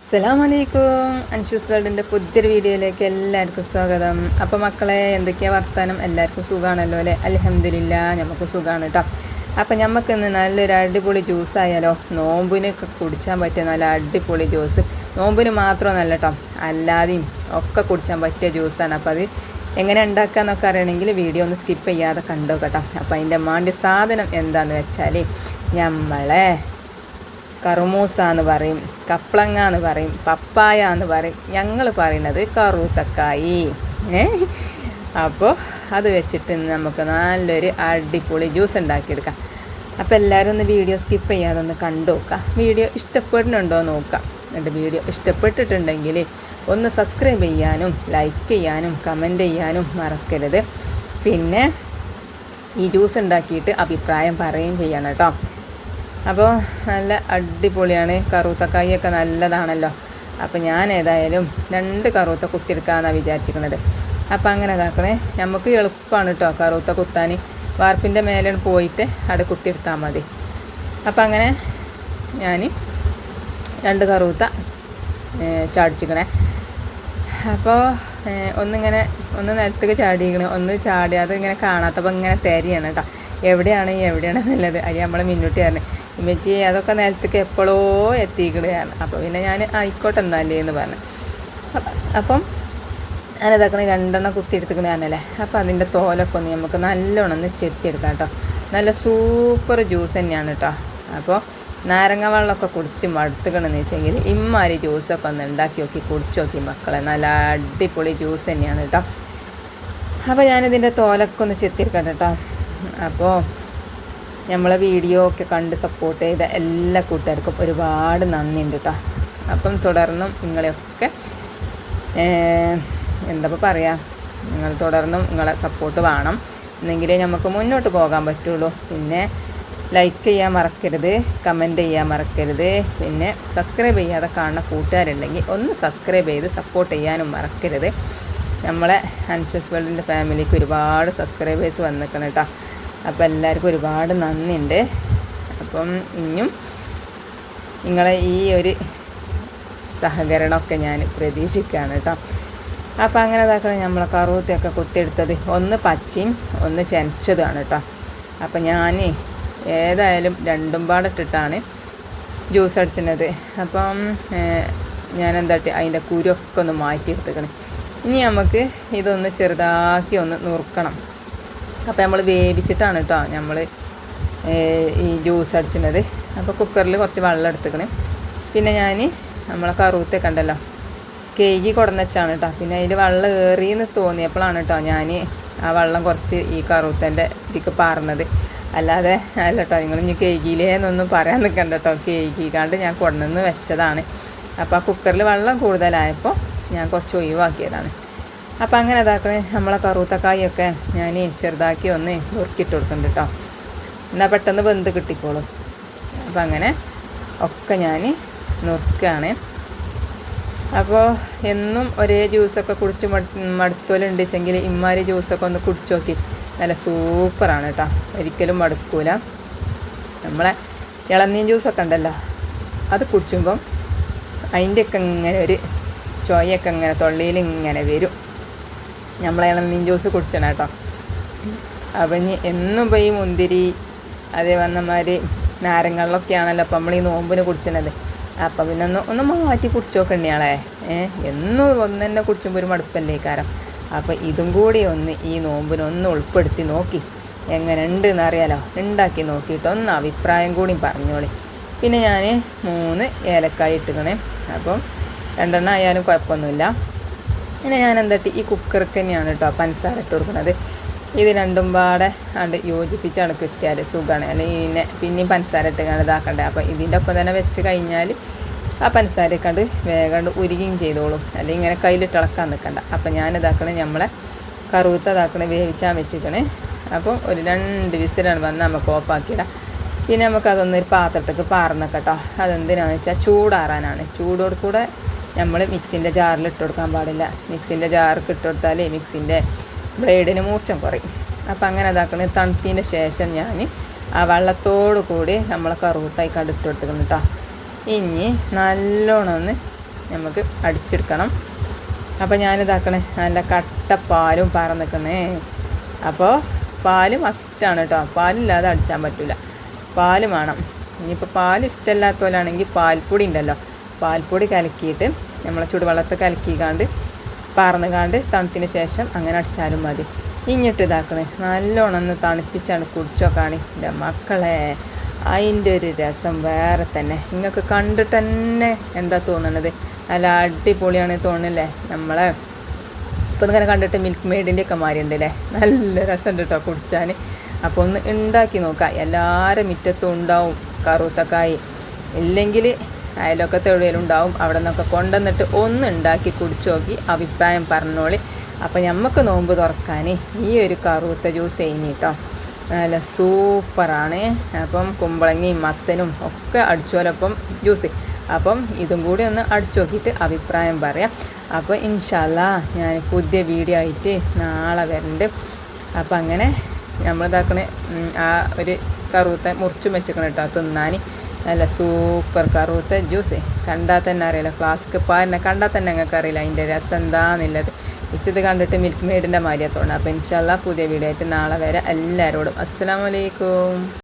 അസ്സലാമലൈക്കും. അൻഷൂസ് വേൾഡിന്റെ പുതിയൊരു വീഡിയോയിലേക്ക് എല്ലാവർക്കും സ്വാഗതം. അപ്പോൾ മക്കളെ എന്തൊക്കെയാണ് വർത്താനം? എല്ലാവർക്കും സുഖമാണല്ലോ അല്ലേ? അലഹമില്ല നമുക്ക് സുഖമാണ് കേട്ടോ അപ്പോൾ നമുക്ക് ഇന്ന് നല്ലൊരു അടിപൊളി ജ്യൂസ് ആയാലോ? നോമ്പിനൊക്കെ കുടിച്ചാൻ പറ്റിയ നല്ല അടിപൊളി ജ്യൂസ്. നോമ്പിന് മാത്രമൊന്നല്ല കേട്ടോ അല്ലാതെയും ഒക്കെ കുടിച്ചാൻ പറ്റിയ ജ്യൂസാണ്. അപ്പോൾ അത് എങ്ങനെ ഉണ്ടാക്കാമെന്നൊക്കെ അറിയണമെങ്കിൽ വീഡിയോ ഒന്ന് സ്കിപ്പ് ചെയ്യാതെ കണ്ടോ കേട്ടോ. അപ്പോൾ അതിന്റെ മാണ്ടി സാധനം എന്താണെന്ന് വെച്ചാൽ നമ്മളെ കറുമൂസ എന്ന് പറയും കപ്ലങ്ങ എന്ന് പറയും പപ്പായ എന്ന് പറയും. ഞങ്ങൾ പറയുന്നത് കറുത്തക്കായി. അപ്പോൾ അത് വെച്ചിട്ട് നമുക്ക് നല്ലൊരു അടിപൊളി ജ്യൂസ് ഉണ്ടാക്കിയെടുക്കാം. അപ്പോൾ എല്ലാവരും ഒന്ന് വീഡിയോ സ്കിപ്പ് ചെയ്യാതെ ഒന്ന് കണ്ടു നോക്കാം വീഡിയോ ഇഷ്ടപ്പെടുന്നുണ്ടോ നോക്കാം എന്നിട്ട് വീഡിയോ ഇഷ്ടപ്പെട്ടിട്ടുണ്ടെങ്കിൽ ഒന്ന് സബ്സ്ക്രൈബ് ചെയ്യാനും ലൈക്ക് ചെയ്യാനും കമന്റ് ചെയ്യാനും മറക്കരുത്. പിന്നെ ഈ ജ്യൂസ് ഉണ്ടാക്കിയിട്ട് അഭിപ്രായം പറയുകയും ചെയ്യണം കേട്ടോ. അപ്പോൾ നല്ല അടിപൊളിയാണ്. കറുത്തക്കായൊക്കെ നല്ലതാണല്ലോ. അപ്പോൾ ഞാൻ ഏതായാലും രണ്ട് കറുത്ത കുത്തിയെടുക്കാമെന്നാണ് വിചാരിച്ചിരിക്കുന്നത് അപ്പോൾ അങ്ങനെ ഇതാക്കണേ. നമുക്ക് എളുപ്പമാണ് കേട്ടോ കറുത്ത കുത്താൻ. വാർപ്പിന്റെ മേലെ പോയിട്ട് അവിടെ കുത്തിയെടുത്താൽ മതി. അപ്പോൾ അങ്ങനെ ഞാൻ രണ്ട് കറുത്ത ചാടിച്ചിക്കണേ അപ്പോൾ ഒന്നിങ്ങനെ ഒന്ന് നിലത്തേക്ക് ചാടിയിക്കണേ ഒന്ന് ചാടിയാതെ ഇങ്ങനെ കാണാത്തപ്പോൾ ഇങ്ങനെ തരിയാണ് കേട്ടോ. എവിടെയാണ് എവിടെയാണ് നല്ലത് അത് നമ്മളെ മിന്നൂട്ടി പറഞ്ഞു ഉമ്മച്ചി അതൊക്കെ നിലത്തേക്ക് എപ്പോഴോ എത്തിക്കണയാണ് അപ്പോൾ പിന്നെ ഞാൻ ആയിക്കോട്ടെ എന്നാലേ എന്ന് പറഞ്ഞു. അപ്പം ഞാനിതാക്കണ രണ്ടെണ്ണം കുത്തി എടുത്തിക്കണ ഞാനല്ലേ അപ്പോൾ അതിന്റെ തോലൊക്കെ ഒന്ന് നമുക്ക് നല്ലോണം ഒന്ന് ചെത്തിയെടുക്കാം കേട്ടോ. നല്ല സൂപ്പർ ജ്യൂസ് തന്നെയാണ് കേട്ടോ. അപ്പോൾ നാരങ്ങ വെള്ളമൊക്കെ കുടിച്ച് മടുത്തുകണെന്ന് വെച്ചെങ്കിൽ ഇമ്മാരി ജ്യൂസൊക്കെ ഒന്ന് ഉണ്ടാക്കി നോക്കി കുടിച്ച് നോക്കി മക്കളെ. നല്ല അടിപൊളി ജ്യൂസ് തന്നെയാണ് കേട്ടോ. അപ്പോൾ ഞാനിതിന്റെ തോലൊക്കെ ഒന്ന് ചെത്തിയെടുക്കാം കേട്ടോ. അപ്പോൾ നമ്മളെ വീഡിയോ ഒക്കെ കണ്ട് സപ്പോർട്ട് ചെയ്ത എല്ലാ കൂട്ടുകാർക്കും ഒരുപാട് നന്ദി ഉണ്ട് കേട്ടോ അപ്പം തുടർന്നും നിങ്ങളെയൊക്കെ എന്താ പറയുക നിങ്ങൾ തുടർന്നും നിങ്ങളെ സപ്പോർട്ട് വേണം. എന്നെങ്കിലേ നമുക്ക് മുന്നോട്ട് പോകാൻ പറ്റുള്ളൂ. പിന്നെ ലൈക്ക് ചെയ്യാൻ മറക്കരുത് കമന്റ് ചെയ്യാൻ മറക്കരുത്. പിന്നെ സബ്സ്ക്രൈബ് ചെയ്യാതെ കാണുന്ന കൂട്ടുകാരുണ്ടെങ്കിൽ ഒന്ന് സബ്സ്ക്രൈബ് ചെയ്ത് സപ്പോർട്ട് ചെയ്യാനും മറക്കരുത്. നമ്മളെ അൻഷസ് വേൾഡിന്റെ ഫാമിലിക്ക് ഒരുപാട് സബ്സ്ക്രൈബേഴ്സ് വന്നിരിക്കണം കേട്ടോ അപ്പോൾ എല്ലാവർക്കും ഒരുപാട് നന്ദിയുണ്ട്. അപ്പം ഇനിയും നിങ്ങളെ ഈ ഒരു സഹകരണമൊക്കെ ഞാൻ പ്രതീക്ഷിക്കുകയാണ് കേട്ടോ. അപ്പോൾ അങ്ങനെ ഇതാക്കണം നമ്മളെ കറുവത്തൊക്കെ കുത്തിയെടുത്തത്. ഒന്ന് പച്ചയും ഒന്ന് ചെനച്ചതുമാണ് കേട്ടോ. അപ്പോൾ ഞാൻ ഏതായാലും രണ്ടും പാടിട്ടിട്ടാണ് ജ്യൂസ് അടിച്ചിരുന്നത്. അപ്പം ഞാൻ എന്താട്ടി അതിന്റെ കുരുവൊക്കെ ഒന്ന് മാറ്റിയെടുത്തേക്കണം. ഇനി നമുക്ക് ഇതൊന്ന് ചെറുതാക്കി ഒന്ന് നുറുക്കണം. അപ്പോൾ നമ്മൾ വേവിച്ചിട്ടാണ് കേട്ടോ നമ്മൾ ഈ ജ്യൂസ് അടിച്ചിരുന്നത് അപ്പോൾ കുക്കറിൽ കുറച്ച് വെള്ളം എടുത്തേക്കണേ. പിന്നെ ഞാൻ നമ്മളെ കറുത്തൊക്കെ ഉണ്ടല്ലോ കേകി കൊടുന്ന് വെച്ചാണ് കേട്ടോ പിന്നെ അതിൽ വെള്ളം ഏറിയെന്ന് തോന്നിയപ്പോഴാണ് കേട്ടോ ഞാൻ ആ വെള്ളം കുറച്ച് ഈ കറുത്തന്റെ ഇതിക്ക് പാർന്നത്. അല്ലാതെ അല്ല കേട്ടോ നിങ്ങൾ ഇനി കേക്കിലേന്നൊന്നും പറയാൻ നിൽക്കണ്ട കേട്ടോ കേക്കിക്കാണ്ട് ഞാൻ കൊണ്ടുവന്ന് വെച്ചതാണ്. അപ്പോൾ ആ കുക്കറിൽ വെള്ളം കൂടുതലായപ്പോൾ ഞാൻ കുറച്ച് ഒഴിവാക്കിയതാണ്. അപ്പോൾ അങ്ങനെ ഇതാക്കണേ നമ്മളെ കറുത്തക്കായൊക്കെ ഞാൻ ചെറുതാക്കി ഒന്ന് നുറുക്കിയിട്ട് കൊടുക്കുന്നുണ്ട് കേട്ടോ എന്നാൽ പെട്ടെന്ന് വെന്ത് കിട്ടിക്കോളും. അപ്പോൾ അങ്ങനെ ഒക്കെ ഞാൻ നുറുക്കുകയാണ് അപ്പോൾ എന്നും ഒരേ ജ്യൂസൊക്കെ കുടിച്ച് മടുത്തോലുണ്ട് വെച്ചെങ്കിൽ ഇമ്മാരി ജ്യൂസൊക്കെ ഒന്ന് കുടിച്ച് നോക്കി. നല്ല സൂപ്പറാണ് കേട്ടോ ഒരിക്കലും മടുക്കൂല. നമ്മളെ ഇളനീൻ ജ്യൂസൊക്കെ ഉണ്ടല്ലോ അത് കുടിച്ചുമ്പം അതിന്റെയൊക്കെ ഇങ്ങനെ ഒരു ചോയൊക്കെ ഇങ്ങനെ തൊള്ളിയിൽ ഇങ്ങനെ വരും. നമ്മൾ ഇളനീൻ ജ്യൂസ് കുടിച്ചണം കേട്ടോ. അപ്പം ഇനി എന്നും പോയി മുന്തിരി അതേ വന്നമാതിരി നാരങ്ങളിലൊക്കെയാണല്ലോ അപ്പം നമ്മൾ ഈ നോമ്പിന് കുടിച്ചണത്. അപ്പം പിന്നെ ഒന്ന് ഒന്ന് മാറ്റി കുടിച്ചു നോക്കണ്ടിയാളെ ഏ എന്നും ഒന്ന് തന്നെ കുടിച്ചുമ്പോൾ ഒരു മടുപ്പല്ലേ കാരം അപ്പോൾ ഇതും കൂടി ഒന്ന് ഈ നോമ്പിനൊന്ന് ഉൾപ്പെടുത്തി നോക്കി. എങ്ങനെ ഉണ്ട് എന്നറിയാലോ ഉണ്ടാക്കി നോക്കിയിട്ട് ഒന്ന് അഭിപ്രായം കൂടി പറഞ്ഞോളി. പിന്നെ ഞാൻ മൂന്ന് ഏലക്കായ ഇട്ടുകണേ അപ്പം രണ്ടെണ്ണം ആയാലും കുഴപ്പമൊന്നുമില്ല. പിന്നെ ഞാൻ എന്താട്ടി ഈ കുക്കർക്ക് തന്നെയാണ് കേട്ടോ പഞ്ചസാര ഇട്ട് കൊടുക്കുന്നത് ഇത് രണ്ടും പാടെ അണ്ട് യോജിപ്പിച്ചാണ് കിട്ടിയാൽ സുഖമാണ് അല്ലെങ്കിൽ പിന്നെ പിന്നെയും പഞ്ചസാര ഇട്ട് കണ്ട് ഇതാക്കണ്ടേ. അപ്പോൾ ഇതിന്റെ ഒപ്പം തന്നെ വെച്ച് കഴിഞ്ഞാൽ ആ പഞ്ചസാര കണ്ട് വേഗം ഉരുകയും ചെയ്തോളും. അല്ലെങ്കിൽ ഇങ്ങനെ കയ്യിലിട്ട് ഇളക്കാൻ നിൽക്കണ്ട അപ്പോൾ ഞാൻ ഇതാക്കണേ നമ്മളെ കറുത്ത ഇതാക്കണേ വേവിച്ചാൽ വെച്ചിക്കണേ അപ്പം ഒരു രണ്ട് വിസിലാണ് വന്ന് നമുക്ക് ഓഫാക്കിയിടാം. പിന്നെ നമുക്കതൊന്നൊരു പാത്രത്തേക്ക് പാർന്നൊക്കെ അതെന്തിനാണെന്ന് വെച്ചാൽ ചൂടാറാനാണ്. ചൂടോട് കൂടെ നമ്മൾ മിക്സിന്റെ ജാറിൽ ഇട്ട് കൊടുക്കാൻ പാടില്ല. മിക്സിന്റെ ജാർക്ക് ഇട്ട് കൊടുത്താൽ മിക്സിന്റെ ബ്ലേഡിന് മൂർച്ചം കുറയും. അപ്പം അങ്ങനെ അതാക്കണ തണുത്തതിന്റെ ശേഷം ഞാൻ ആ വെള്ളത്തോട് കൂടി നമ്മളെ കറുത്തായി കണ്ടിട്ട് കൊടുത്തിട്ടുണ്ട് കേട്ടോ ഇനി നല്ലോണം ഒന്ന് നമുക്ക് അടിച്ചെടുക്കണം. അപ്പോൾ ഞാനിതാക്കണേ നല്ല കട്ട പാലും പാറ നിൽക്കുന്നേ അപ്പോൾ പാൽ മസ്റ്റാണ് കേട്ടോ പാലില്ലാതെ അടിച്ചാൻ പറ്റില്ല പാൽ വേണം. ഇനിയിപ്പോൾ പാൽ ഇഷ്ടമില്ലാത്തവരാണെങ്കിൽ പാൽപ്പൊടി ഉണ്ടല്ലോ. പാൽപ്പൊടി കലക്കിയിട്ട് നമ്മളെ ചുടുവെള്ളത്തിൽ കലക്കിക്കാണ്ട് പാർന്ന് കാണ്ട് തണുത്തിന് ശേഷം അങ്ങനെ അടിച്ചാലും മതി. ഇഞ്ഞിട്ട് ഇതാക്കണേ. നല്ലോണം ഒന്ന് തണുപ്പിച്ചാണ് കുടിച്ചോക്കാണ് എന്റെ മക്കളെ. അതിന്റെ ഒരു രസം വേറെ തന്നെ. നിങ്ങൾക്ക് കണ്ടിട്ട് തന്നെ എന്താ തോന്നണത്? നല്ല അടിപൊളിയാണ് തോന്നുന്നില്ലേ നമ്മളെ ഇപ്പോൾ ഇങ്ങനെ കണ്ടിട്ട് മിൽക്ക് മെയ്ഡിന്റെ ഒക്കെ മാതിരി അല്ലേ നല്ല രസമുണ്ട് കേട്ടോ കുടിച്ചാൽ അപ്പോൾ ഒന്ന് ഉണ്ടാക്കി നോക്കാം. എല്ലാവരും മുറ്റത്തും ഉണ്ടാവും കറുത്തക്കായി ഇല്ലെങ്കിൽ അയലൊക്കത്തെ എവിടെയെങ്കിലും ഉണ്ടാവും അവിടെ നിന്നൊക്കെ കൊണ്ടുവന്നിട്ട് ഒന്ന് ഉണ്ടാക്കി കുടിച്ചു നോക്കി. അഭിപ്രായം പറഞ്ഞോളി. അപ്പോൾ നമുക്ക് നോമ്പ് തുറക്കാൻ ഈ ഒരു കറുത്ത ജ്യൂസ് കഴിഞ്ഞ് കേട്ടോ നല്ല സൂപ്പറാണ്. അപ്പം കുമ്പളങ്ങയും മത്തനും ഒക്കെ അടിച്ചോലപ്പം ജ്യൂസ്. അപ്പം ഇതും കൂടി ഒന്ന് അടിച്ചു നോക്കിയിട്ട് അഭിപ്രായം പറയാം. അപ്പോൾ ഇൻഷല്ല ഞാൻ പുതിയ വീഡിയോ ആയിട്ട് നാളെ വരുന്നുണ്ട് അപ്പം അങ്ങനെ നമ്മളിതാക്കണ ആ ഒരു കറുത്ത മുറിച്ചും വെച്ചേക്കണം കേട്ടോ തിന്നാൻ നല്ല സൂപ്പർ കറുത്ത ജ്യൂസ്. കണ്ടാൽ തന്നെ അറിയില്ല. ഫ്ലാസ്ക് പാരനെ കണ്ടാൽ തന്നെ ഞങ്ങൾക്ക് അറിയില്ല. അതിന്റെ രസം എന്താണെന്നുള്ളത് ഇച്ചത് കണ്ടിട്ട് മിൽക്ക് മെയ്ഡിന്റെ മാരിയത്തോണ്ട് അപ്പോൾ ഇൻഷാല്ല പുതിയ വീഡിയോ ആയിട്ട് നാളെ വരെ. എല്ലാവരോടും. അസ്സാം വലൈക്കും